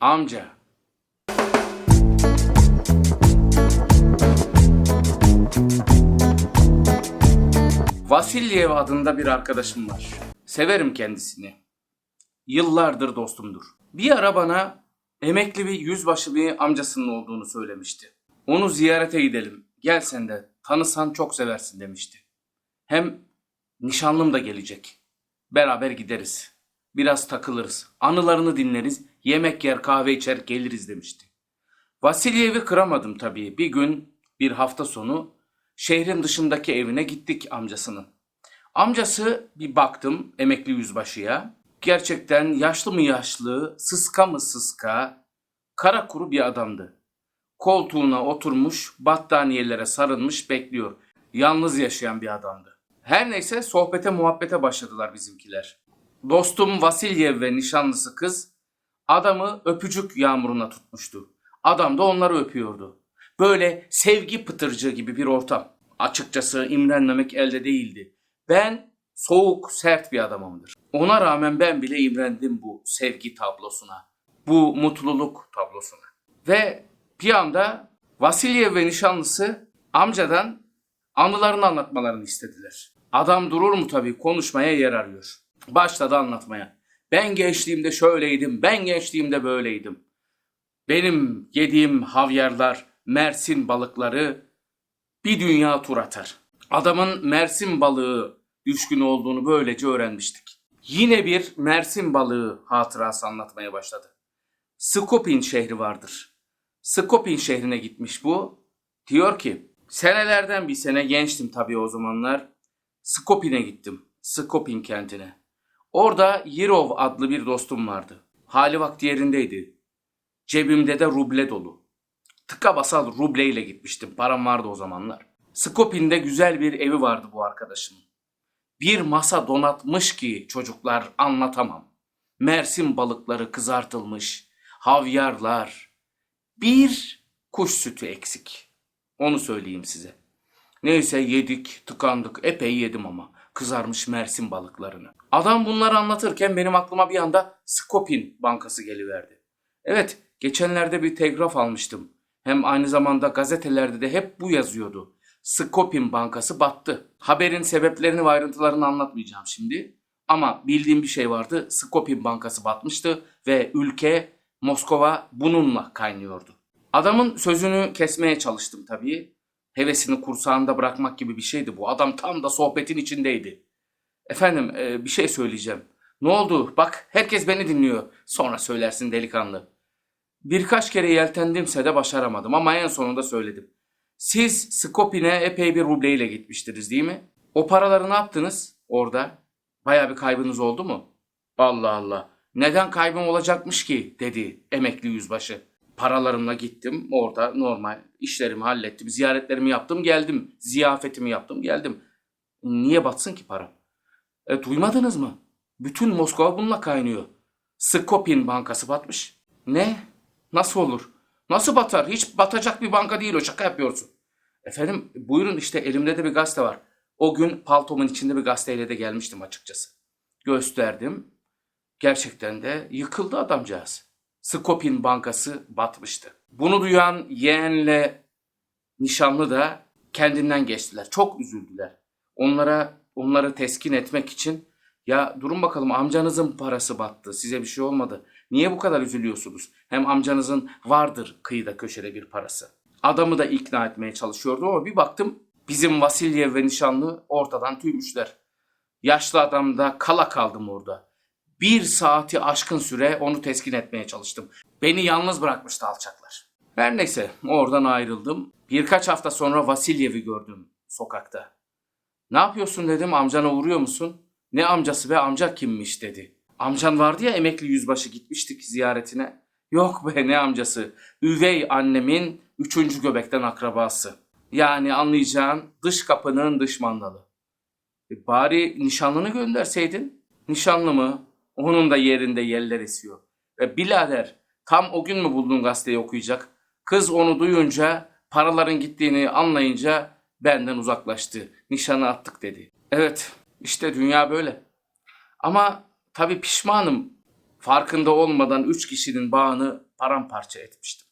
Amca. Vasilyev adında bir arkadaşım var. Severim kendisini. Yıllardır dostumdur. Bir ara bana emekli bir yüzbaşı bir amcasının olduğunu söylemişti. Onu ziyarete gidelim. Gel sen de tanısan çok seversin demişti. Hem nişanlım da gelecek. Beraber gideriz. Biraz takılırız. Anılarını dinleriz. Yemek yer, kahve içer, geliriz demişti. Vasilyev'i kıramadım tabii. Bir gün, bir hafta sonu şehrin dışındaki evine gittik amcasının. Amcası bir baktım emekli yüzbaşıya. Gerçekten yaşlı mı yaşlı, sıska mı sıska, kara kuru bir adamdı. Koltuğuna oturmuş, battaniyelere sarılmış bekliyor. Yalnız yaşayan bir adamdı. Her neyse sohbete muhabbete başladılar bizimkiler. Dostum Vasilyev ve nişanlısı kız adamı öpücük yağmuruna tutmuştu. Adam da onları öpüyordu. Böyle sevgi pıtırcığı gibi bir ortam. Açıkçası imrenmemek elde değildi. Ben soğuk, sert bir adamımdır. Ona rağmen ben bile imrendim bu sevgi tablosuna. Bu mutluluk tablosuna. Ve bir anda Vasilyev ve nişanlısı amcadan anılarını anlatmalarını istediler. Adam durur mu tabii konuşmaya yer arıyor. Başladı anlatmaya. Ben gençliğimde şöyleydim, ben gençliğimde böyleydim. Benim yediğim havyarlar, Mersin balıkları bir dünya tur atar. Adamın Mersin balığı düşkün olduğunu böylece öğrenmiştik. Yine bir Mersin balığı hatırası anlatmaya başladı. Skopin şehri vardır. Skopin şehrine gitmiş bu. Diyor ki, senelerden bir sene gençtim tabii o zamanlar. Skopin'e gittim. Skopin kentine. Orada Yirov adlı bir dostum vardı. Hali vakti yerindeydi. Cebimde de ruble dolu. Tıka basal rubleyle gitmiştim. Param vardı o zamanlar. Skopin'de güzel bir evi vardı bu arkadaşımın. Bir masa donatmış ki çocuklar anlatamam. Mersin balıkları kızartılmış, havyarlar, bir kuş sütü eksik. Onu söyleyeyim size. Neyse yedik, tıkandık, epey yedim ama kızarmış Mersin balıklarını. Adam bunları anlatırken benim aklıma bir anda Skopin Bankası geliverdi. Evet, geçenlerde bir telgraf almıştım. Hem aynı zamanda gazetelerde de hep bu yazıyordu. Skopin Bankası battı. Haberin sebeplerini ve ayrıntılarını anlatmayacağım şimdi. Ama bildiğim bir şey vardı. Skopin Bankası batmıştı ve ülke Moskova bununla kaynıyordu. Adamın sözünü kesmeye çalıştım tabii. Hevesini kursağında bırakmak gibi bir şeydi bu. Adam tam da sohbetin içindeydi. Efendim e, bir şey söyleyeceğim. Ne oldu? Bak herkes beni dinliyor. Sonra söylersin delikanlı. Birkaç kere yeltendimse de başaramadım ama en sonunda söyledim. Siz Skopin'e epey bir rubleyle gitmiştiniz değil mi? O paraları ne yaptınız orada? Baya bir kaybınız oldu mu? Allah Allah. Neden kaybım olacakmış ki dedi emekli yüzbaşı. Paralarımla gittim orada normal işlerimi hallettim. Ziyaretlerimi yaptım geldim. Ziyafetimi yaptım geldim. Niye batsın ki para? E, duymadınız mı? Bütün Moskova bununla kaynıyor. Skopin bankası batmış. Ne? Nasıl olur? Nasıl batar? Hiç batacak bir banka değil o. Şaka yapıyorsun. Efendim buyurun işte elimde de bir gazete var. O gün paltomun içinde bir gazeteyle de gelmiştim açıkçası. Gösterdim. Gerçekten de yıkıldı adamcağız. Skopin bankası batmıştı. Bunu duyan yeğenle nişanlı da kendinden geçtiler. Çok üzüldüler. Onlara onları teskin etmek için ya durun bakalım amcanızın parası battı. Size bir şey olmadı. Niye bu kadar üzülüyorsunuz? Hem amcanızın vardır kıyıda köşede bir parası. Adamı da ikna etmeye çalışıyordu ama bir baktım bizim Vasilyev ve nişanlı ortadan tüymüşler. Yaşlı adam da kala kaldım orada. Bir saati aşkın süre onu teskin etmeye çalıştım. Beni yalnız bırakmıştı alçaklar. Her neyse oradan ayrıldım. Birkaç hafta sonra Vasilyev'i gördüm sokakta. Ne yapıyorsun dedim amcana uğruyor musun? Ne amcası be amca kimmiş dedi. Amcan vardı ya emekli yüzbaşı gitmiştik ziyaretine. Yok be ne amcası. Üvey annemin üçüncü göbekten akrabası. Yani anlayacağın dış kapının dış mandalı. E bari nişanlını gönderseydin. Nişanlı mı? Onun da yerinde yeller esiyor. E birader tam o gün mü buldun gazeteyi okuyacak? Kız onu duyunca paraların gittiğini anlayınca benden uzaklaştı. Nişanı attık dedi. Evet işte dünya böyle. Ama tabii pişmanım. Farkında olmadan üç kişinin bağını paramparça etmiştim.